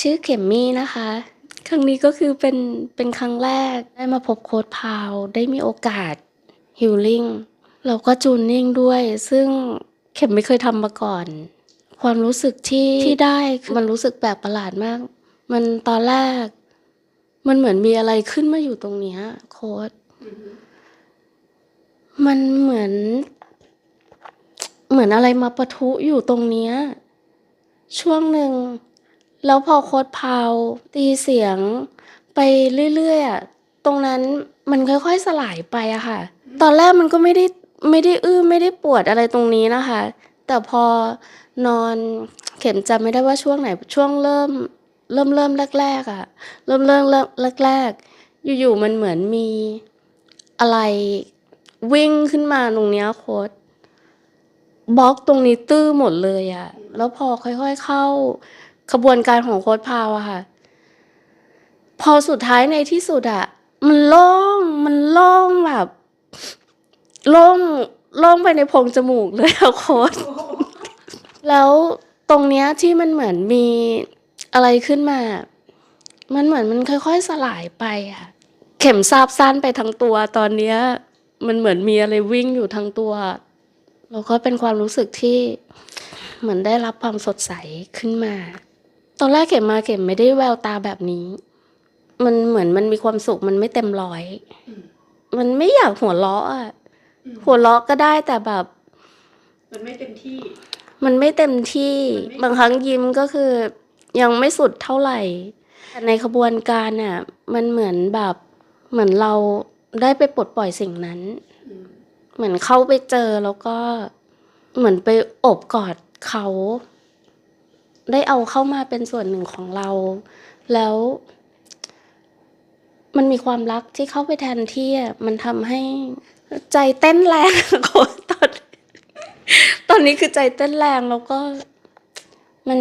ชื่อเข็มมี่นะคะ ครั้งนี้ก็คือเป็นเป็นครั้งแรกได้มาพบโค้ดพาว ได้มีโอกาสฮิลลิ่งแล้วก็จูนนิ่งด้วย ซึ่งเข็มไม่เคยทำมาก่อน ความรู้สึกที่ที่ได้คือมันรู้สึกแปลกประหลาดมาก มันตอนแรก มันเหมือนมีอะไรขึ้นมาอยู่ตรงเนี้ยโค้ดมันเหมือน เหมือนอะไรมาปะทุอยู่ตรงเนี้ย ช่วงหนึ่ง แล้วพอโค้ดพาวตีเสียงไปเรื่อยๆอะตรงนั้นมันค่อยๆสลายไปอะค่ะ ตอนแรกมันก็ไม่ได้ไม่ได้อื้อไม่ได้ปวดอะไรตรงนี้นะคะ แต่พอนอนเข็มจำไม่ได้ว่าช่วงไหนช่วงเริ่ม เริ่มเริ่มแรกๆอะเริ่มเริ่มเริ่มแรกๆอยู่ๆมันเหมือนมีอะไรวิ่งขึ้นมาตรงเนี้ยโค้ดบล็อกตรงนี้ตื้อหมดเลยอะแล้วพอค่อยๆเข้า ขบวนการของโค้ดพาวอะค่ะ พอสุดท้ายในที่สุดอะมันโล่งมันโล่งแบบโล่งโล่งไปในโพรงจมูกเลยอะโค้ดแล้วตรงเนี้ยที่มันเหมือนมีอะไรขึ้นมา มันเหมือนมันค่อยๆสลายไปอะเข็มซาบสั้นไปทั้งตัวตอนเนี้ย มันเหมือนมีอะไรวิ่งอยู่ทั้งตัวแล้วก็เป็นความรู้สึกที่เหมือนได้รับความสดใสขึ้นมา ตอนแรกเข็มมาเข็มไม่ได้แววตาแบบนี้ มันเหมือนมันมีความสุขมันไม่เต็มร้อย มันไม่อยากหัวเราะอะหัวเราะก็ได้แต่แบบ มันไม่เต็มที่ มันไม่เต็มที่มันไม่บางครั้งยิ้มก็คือ ยังไม่สุดเท่าไหร่แต่ในขบวนการน่ะ มันเหมือนแบบเหมือนเราได้ไปปลดปล่อยสิ่งนั้นอืมเหมือนเข้าไปเจอแล้วก็เหมือนไปโอบกอดเขา ได้เอาเข้ามาเป็นส่วนหนึ่งของเรา แล้ว มันมีความรักที่เข้าไปแทนที่อะมันทำให้ใจเต้นแรงโคตอนตอนนี้คือใจเต้นแรงแล้วก็มัน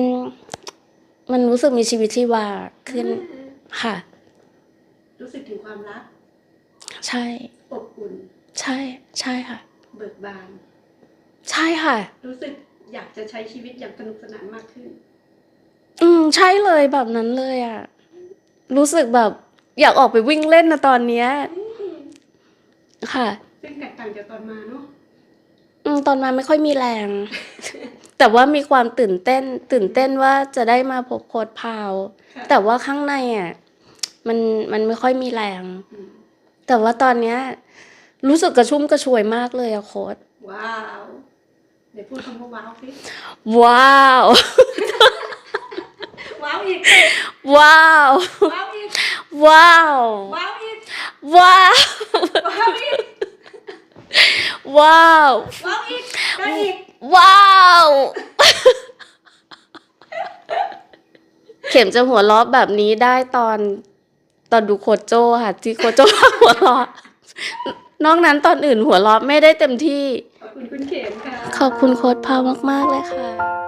มันรู้สึกมีชีวิตชีวาขึ้นค่ะ รู้สึกถึงความรัก ใช่ อบอุ่น ใช่ ใช่ค่ะ เบิกบาน ใช่ค่ะ รู้สึกอยากจะใช้ชีวิตอย่างสนุกสนานมากขึ้น อืมใช่เลยแบบนั้นเลยอะรู้สึกแบบอยากออกไปวิ่งเล่นนะตอนเนี้ย ค่ะ ซึ่งแตกต่างจากตอนมาเนาะอืมตอนมาไม่ค่อยมีแรง แต่ว่ามีความตื่นเต้น ตื่นเต้นว่าจะได้มาพบโค้ดพาว ค่ะแต่ว่าข้างในอะมันมันไม่ค่อยมีแรง อืมแต่ว่าตอนเนี้ย รู้สึกกระชุ่มกระชวยมากเลยอะโค้ดว้าว เดี๋ยวพูดคำว่าว้าวสิว้าวว้าวอีกว้าว ว้าวอีกว้าว ว้าวอีกว้าว ว้าวอีกว้าว ว้าวอีกได้อีกว้าว เข็มจะหัวเราะแบบนี้ได้ตอนตอนดูโคชโจค่ะ ที่โคชโจหัวเราะนอกนั้นตอนอื่นหัวเราะไม่ได้เต็มที่ ขอบคุณคุณเข็มค่ะ ขอบคุณโค้ดพาวมาก ๆ เลยค่ะ